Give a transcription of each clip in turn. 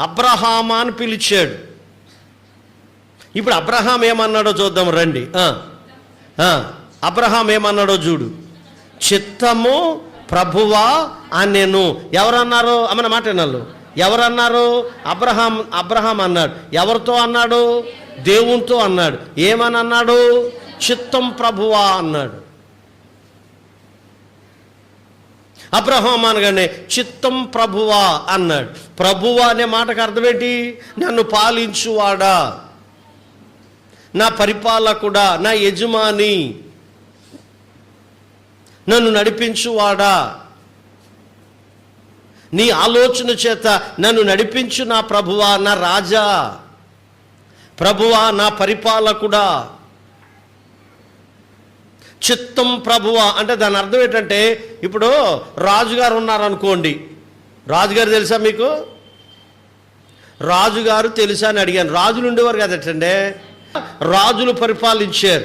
అబ్రహామా అని పిలిచాడు. ఇప్పుడు అబ్రహాం ఏమన్నాడో చూద్దాం రండి. అబ్రహాం ఏమన్నాడో చూడు. చిత్తము ప్రభువా అని నేను ఎవరన్నారు? అమ్మన మాట వినాలి. ఎవరన్నారు? అబ్రహాం అబ్రహాం అన్నాడు. ఎవరితో అన్నాడు? దేవునితో అన్నాడు. ఏమని అన్నాడు? చిత్తం ప్రభువా అన్నాడు. అబ్రహాం అనగానే చిత్తం ప్రభువా అన్నాడు. ప్రభువా అనే మాటకు అర్థమేంటి? నన్ను పాలించువాడా? నా పరిపాలకుడా? నా యజమాని? నన్ను నడిపించువాడా? నీ ఆలోచన చేత నన్ను నడిపించు నా ప్రభువా నా రాజా? ప్రభువా నా పరిపాలకుడా? చిత్తం ప్రభువ అంటే దాని అర్థం ఏంటంటే ఇప్పుడు రాజుగారు ఉన్నారనుకోండి. రాజుగారు తెలుసా మీకు? రాజుగారు తెలుసా అని అడిగాను. రాజులు ఉండేవారు కదటండి రాజులు పరిపాలించారు.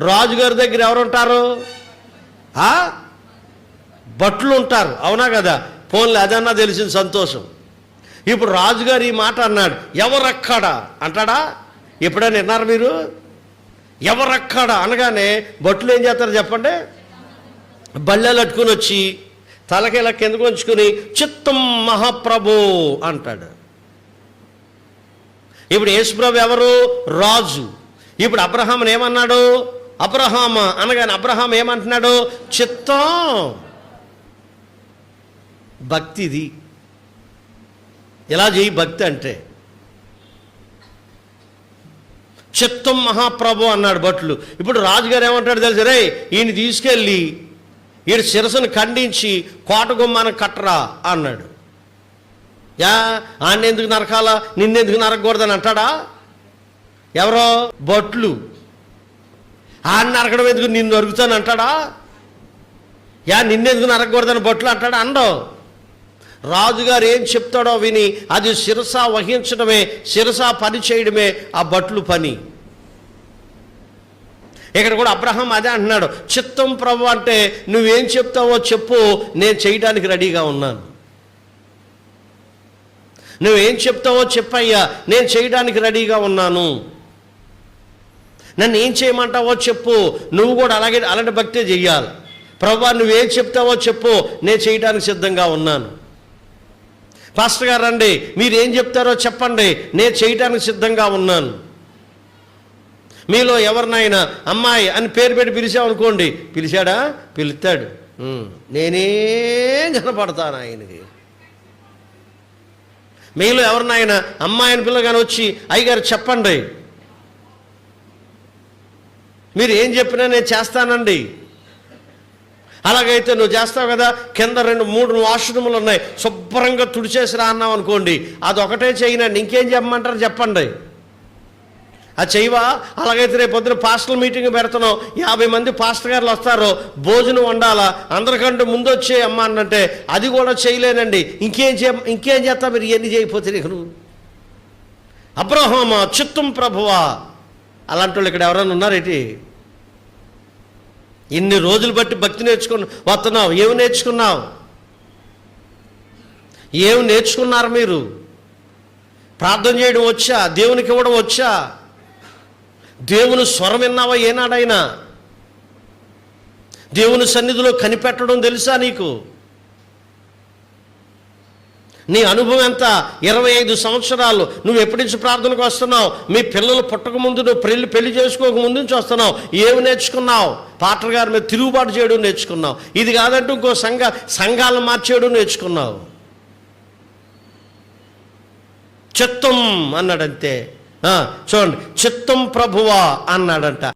రాజుగారి దగ్గర ఎవరు ఉంటారు భట్లు ఉంటారు అవునా కదా? ఫోన్లు అదన్నా తెలిసిన సంతోషం. ఇప్పుడు రాజుగారు ఈ మాట అన్నాడు. ఎవరక్కడ? అంటాడా? ఎప్పుడైనా విన్నారు మీరు? ఎవరక్కడ అనగానే భట్లు ఏం చేస్తారు చెప్పండి? బల్లెలు అట్టుకుని వచ్చి తలకి ఇలా కిందకు ఉంచుకుని చిత్తం మహాప్రభు అంటాడు. ఇప్పుడు యేసుప్రభు ఎవరు? రాజు. ఇప్పుడు అబ్రహాం ఏమన్నాడు? అబ్రహామ అనగానే అబ్రహాం ఏమంటున్నాడు? చిత్తం. భక్తిది. ఇలా చేయి భక్తి అంటే చిత్తం మహాప్రభు అన్నాడు భట్లు. ఇప్పుడు రాజుగారు ఏమంటాడు తెలుసు? రే ఈయన తీసుకెళ్ళి ఈయన శిరస్సును ఖండించి కోట గుమ్మానికి కట్టరా అన్నాడు. యా ఆయన ఎందుకు నరకాలా? నిన్నెందుకు నరకకూడదని అంటాడా? ఎవరో? భట్లు. ఆయన నరకడం ఎందుకు నిన్ను నరుకుతాను అంటాడా? యా నిన్నెందుకు నరకకూడదని భట్లు అంటాడా? అండవు రాజుగారు ఏం చెప్తాడో విని అది శిరస వహించడమే శిరస పని చేయడమే ఆ బట్లు పని. ఇక్కడ కూడా అబ్రహం అదే అంటున్నాడు చిత్తం ప్రభు అంటే నువ్వేం చెప్తావో చెప్పు నేను చేయడానికి రెడీగా ఉన్నాను. నువ్వేం చెప్తావో చెప్పయ్యా నేను చేయడానికి రెడీగా ఉన్నాను. నన్ను ఏం చేయమంటావో చెప్పు నువ్వు కూడా అలాగే అలాంటి భక్తే చెయ్యాలి. ప్రభు నువ్వేం చెప్తావో చెప్పు నేను చేయడానికి సిద్ధంగా ఉన్నాను. పాస్టర్ గారు రండి. మీరు ఏం చెప్తారో చెప్పండి. నేను చేయటానికి సిద్ధంగా ఉన్నాను. మీలో ఎవరినైనా అమ్మాయి అని పేరు పెట్టి పిలిచామనుకోండి పిలిచాడా? పిలుస్తాడు. నేనేం కనపడతాను ఆయనకి. మీలో ఎవరినైనా అమ్మాయిని పిల్లగాని వచ్చి అయ్యగారు చెప్పండి. మీరు ఏం చెప్పినా నేను చేస్తానండి. అలాగైతే నువ్వు చేస్తావు కదా కింద రెండు మూడు వాష్రూములు ఉన్నాయి శుభ్రంగా తుడిచేసి రా అన్నావు అనుకోండి అది ఒకటే చేయనండి ఇంకేం చెప్పమంటారు చెప్పండి. అది చేయవా? అలాగైతే రేపు పొద్దున పాస్టల్ మీటింగ్ పెడుతున్నాం యాభై మంది పాస్టర్ గారులు వస్తారు భోజనం వండాలా అందరికంటే ముందు వచ్చే అమ్మ అన్నంటే అది కూడా చేయలేనండి ఇంకేం చే ఇంకేం చేస్తా మీరు? ఇవన్నీ చేయకపోతే నీకు నువ్వు అబ్రహమా చిత్తం ప్రభువా. అలాంటి వాళ్ళు ఇక్కడ ఎవరైనా ఉన్నారేటి? ఇన్ని రోజులు బట్టి భక్తి నేర్చుకుని వస్తున్నావు ఏమి నేర్చుకున్నావు? ఏమి నేర్చుకున్నారు మీరు? ప్రార్థన చేయడం వచ్చా? దేవునికి ఇవ్వడం వచ్చా? దేవుని స్వరం విన్నావా ఏనాడైనా? దేవుని సన్నిధిలో కనిపెట్టడం తెలుసా నీకు? నీ అనుభవం ఎంత? ఇరవై ఐదు సంవత్సరాలు. నువ్వు ఎప్పటి నుంచి ప్రార్థనకు వస్తున్నావు? మీ పిల్లలు పుట్టక ముందు నువ్వు పెళ్ళి పెళ్ళి చేసుకోక ముందు నుంచి వస్తున్నావు. ఏమి నేర్చుకున్నావు? పాటర్ గారి మీద తిరుగుబాటు చేయడం నేర్చుకున్నావు. ఇది కాదంటే ఇంకో సంఘ సంఘాలను మార్చేయడం నేర్చుకున్నావు. చిత్తం అన్నాడంతే. చూడండి. చిత్తం ప్రభువా అన్నాడంట.